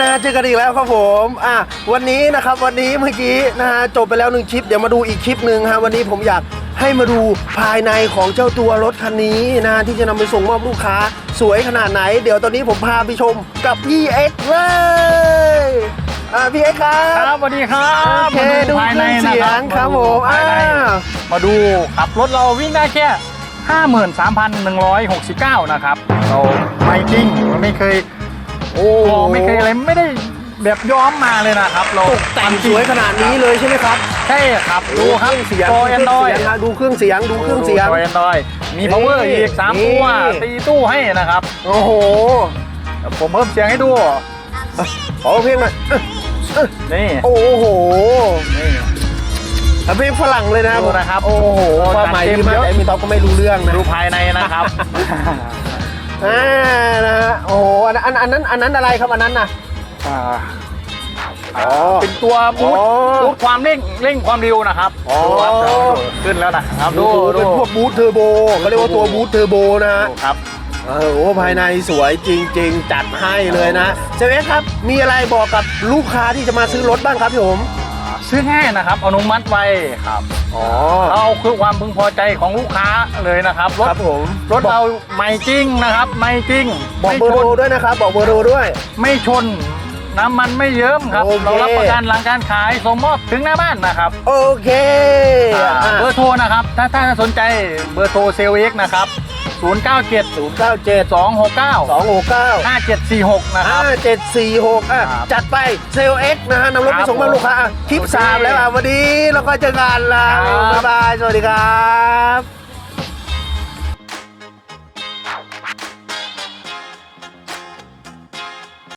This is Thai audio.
นะฮะเจอกันอีกแล้วครับผมอะวันนี้นะครับวันนี้เมื่อกี้นะฮะจบไปแล้วหนึ่งคลิปเดี๋ยวมาดูอีกคลิปหนึ่งฮะวันนี้ผมอยากให้มาดูภายในของเจ้าตัวรถคันนี้นะฮะที่จะนำไปส่งมอบลูกค้าสวยขนาดไหน เดี๋ยวตอนนี้ผมพาไปชมกับพี่เอ็กซ์เลยอะพี่เอ็กซ์ครัครับ บสวัสดีครับโอเคมาดูภายในเครื่องเสียงนะครับผมภายในอ่า มาดูขับรถเราวิ่งได้แค่ 53,169 นะครับ เราไม่จริงมันไม่เคย โอ้โอ้ไม่เคยอะไรไม่ได้แบบย้อมมาเลยนะครับเราตกแต่งสวยขนาดนี้เลยใช่ไหมครับใช่ครับดูครับเคองเสียงโปรแอนดรอยดูเครื่องเสียงดูเครื่องเสียงโปรแอนดรอยมี power นี่อีก3นี่ตัวตีตู้ให้นะครับ โอ้โหเดี๋ยวผมเพิ่มเสียงให้ดูขอเพลงหน่อยเอ้ยนี่โอ้โหนี่เพลงฝรั่งเลยนะดูนะครับ โอ้โหโอ้ความหมายจัดเต็ดีมมากเยอะแต่มีท็อปก็ไม่รู้เรื่องนะดูภายในนะครับ อ่านะฮะโอ้โหอันอันอันนั้นอันนั้นอะไรครับอันนั้นน่ะอ่าอ๋อ เป็นตัวบูทอ๋อบูทความเร่งเร่งความเร็วนะครับอ๋อ ดูครับขึ้นแล้วนะครับดูดูดูเป็นพวกบูทเทอร์โบเขาเรียกว่าตัวบูทเทอร์โบนะฮะ ดูครับ เออโอ้ภายในสวยจริง ๆ จัดให้เลยนะเซเว่นครับ มีอะไรบอกกับลูกค้าที่จะมาซื้อรถบ้างครับพี่ผม ซื้อง่ายนะครับ อนุมัติไวครับอ๋อเอาคือความพึงพอใจของลูกค้าเลยนะครับรถครับผมรถเราไม่จริงนะครับ ไม่จริงบอกไม่เบอร์ชโทรนด้วยนะครับ บอกเบอร์โทรด้วย ไม่ชน น้ำมันไม่เยิ้มครับ โอเค เรารับประกันหลังการขายส่งมอบถึงหน้าบ้านนะครับโอเคอ่าอะเบอร์โทรนะครับ ถ้าถ้าสนใจเบอร์โทรเซลเอ็กนะครับ 097 097 269 269 5746 นะครับ5746อะครับจัดไปเซลเอ็กนะฮะนำรถไปส่งบ้านลูกค้าอะคลิปโอเค3แล้วอะวันนี้เราก็เจอกันละครับ บ๊ายบาย สวัสดีครับ